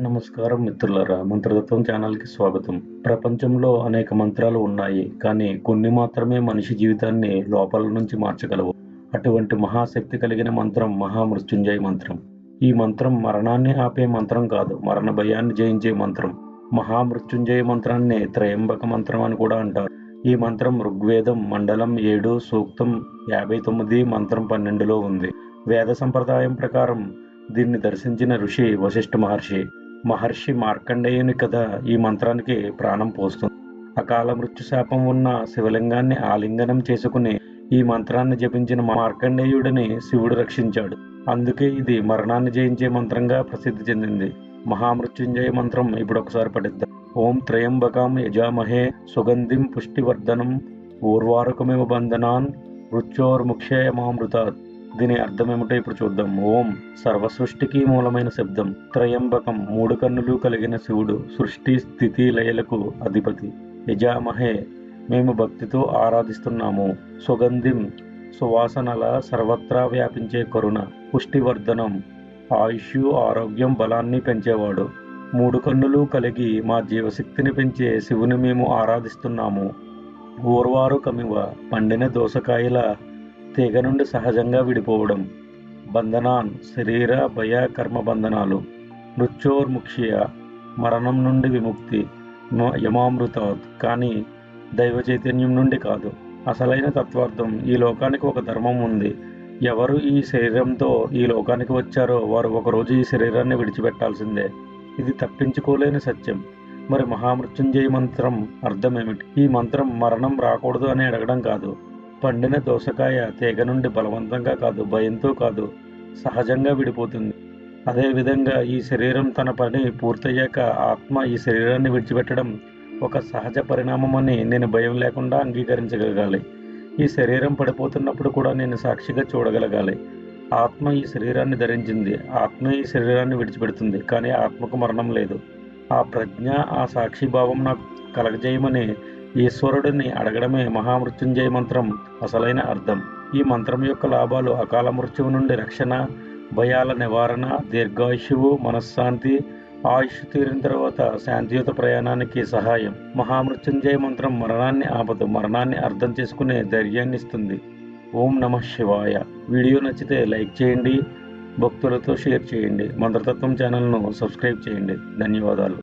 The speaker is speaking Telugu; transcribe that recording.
నమస్కారం మిత్రులారా మంత్రతత్వం ఛానల్కి స్వాగతం. ప్రపంచంలో అనేక మంత్రాలు ఉన్నాయి కానీ కొన్ని మాత్రమే మనిషి జీవితాన్ని లోపల నుంచి మార్చగలవు. అటువంటి మహాశక్తి కలిగిన మంత్రం మహామృత్యుంజయ మంత్రం. ఈ మంత్రం మరణాన్ని ఆపే మంత్రం కాదు మరణ భయాన్ని జయించే మంత్రం. మహామృత్యుంజయ మంత్రాన్ని త్రయంబక మంత్రం అని కూడా అంటారు. ఈ మంత్రం ఋగ్వేదం మండలం ఏడు సూక్తం యాభై తొమ్మిది మంత్రం పన్నెండులో ఉంది. వేద సంప్రదాయం ప్రకారం దీన్ని దర్శించిన ఋషి వశిష్ఠ మహర్షి. మహర్షి మార్కండేయుని కథ ఈ మంత్రానికి ప్రాణం పోస్తుంది. అకాల మృత్యు శాపం ఉన్న శివలింగాన్ని ఆలింగనం చేసుకుని ఈ మంత్రాన్ని జపించిన మార్కండేయుడిని శివుడు రక్షించాడు. అందుకే ఇది మరణాన్ని జయించే మంత్రంగా ప్రసిద్ధి చెందింది. మహామృత్యుంజయ మంత్రం ఇప్పుడు ఒకసారి పఠిద్దాం. ఓం త్రయంబకాం యజామహే సుగంధిం పుష్టివర్ధనం. ఊర్వారకమివ బంధనాన్. మృత్యోర్ముక్షేయమామృతాత్. దీని అర్థం ఏమిటో ఇప్పుడు చూద్దాం. ఓం సర్వ సృష్టికి మూలమైన శబ్దం. త్రయంబకం మూడు కన్నులు కలిగిన శివుడు సృష్టి స్థితి లయలకు అధిపతి. యజామహే మేము భక్తితో ఆరాధిస్తున్నాము. సుగంధిం సువాసనల సర్వత్రా వ్యాపించే కరుణ పుష్టివర్ధనం ఆయుష్ ఆరోగ్యం బలాన్ని పెంచేవాడు. మూడు కన్నులు కలిగి మా జీవశక్తిని పెంచే శివుని మేము ఆరాధిస్తున్నాము. ఊర్వారు కమివ పండిన దోసకాయల తీగ నుండి సహజంగా విడిపోవడం. బంధనాన్ శరీర భయ కర్మ బంధనాలు. మృత్యోర్ముఖ్య మరణం నుండి విముక్తి యమామృతాత్. కానీ దైవ చైతన్యం నుండి కాదు. అసలైన తత్వార్థం ఈ లోకానికి ఒక ధర్మం ఉంది. ఎవరు ఈ శరీరంతో ఈ లోకానికి వచ్చారో వారు ఒకరోజు ఈ శరీరాన్ని విడిచిపెట్టాల్సిందే. ఇది తప్పించుకోలేని సత్యం. మరి మహామృత్యుంజయ మంత్రం అర్థం ఏమిటి ఈ మంత్రం మరణం రాకూడదు అని అడగడం కాదు. పండిన దోసకాయ తీగ నుండి బలవంతంగా కాదు భయంతో కాదు సహజంగా విడిపోతుంది. అదేవిధంగా ఈ శరీరం తన పని పూర్తయ్యాక ఆత్మ ఈ శరీరాన్ని విడిచిపెట్టడం ఒక సహజ పరిణామం అని నేను భయం లేకుండా అంగీకరించగలగాలి. ఈ శరీరం పడిపోతున్నప్పుడు కూడా నేను సాక్షిగా చూడగలగాలి. ఆత్మ ఈ శరీరాన్ని ధరించింది. ఆత్మ ఈ శరీరాన్ని విడిచిపెడుతుంది కానీ ఆత్మకు మరణం లేదు. ఆ ప్రజ్ఞ ఆ సాక్షిభావం నాకు కలగజేయమని ఈశ్వరుడిని అడగడమే మహామృత్యుంజయ మంత్రం అసలైన అర్థం. ఈ మంత్రం యొక్క లాభాలు అకాల మృత్యువు నుండి రక్షణ భయాల నివారణ దీర్ఘాయుషువు మనశ్శాంతి ఆయుష్ తీరిన తర్వాత శాంతియుత ప్రయాణానికి సహాయం. మహామృత్యుంజయ మంత్రం మరణాన్ని ఆపదు మరణాన్ని అర్థం చేసుకునే ధైర్యాన్ని ఇస్తుంది. ఓం నమ శివాయ. వీడియో నచ్చితే లైక్ చేయండి భక్తులతో షేర్ చేయండి మంత్రతత్వం ఛానల్ను సబ్స్క్రైబ్ చేయండి. ధన్యవాదాలు.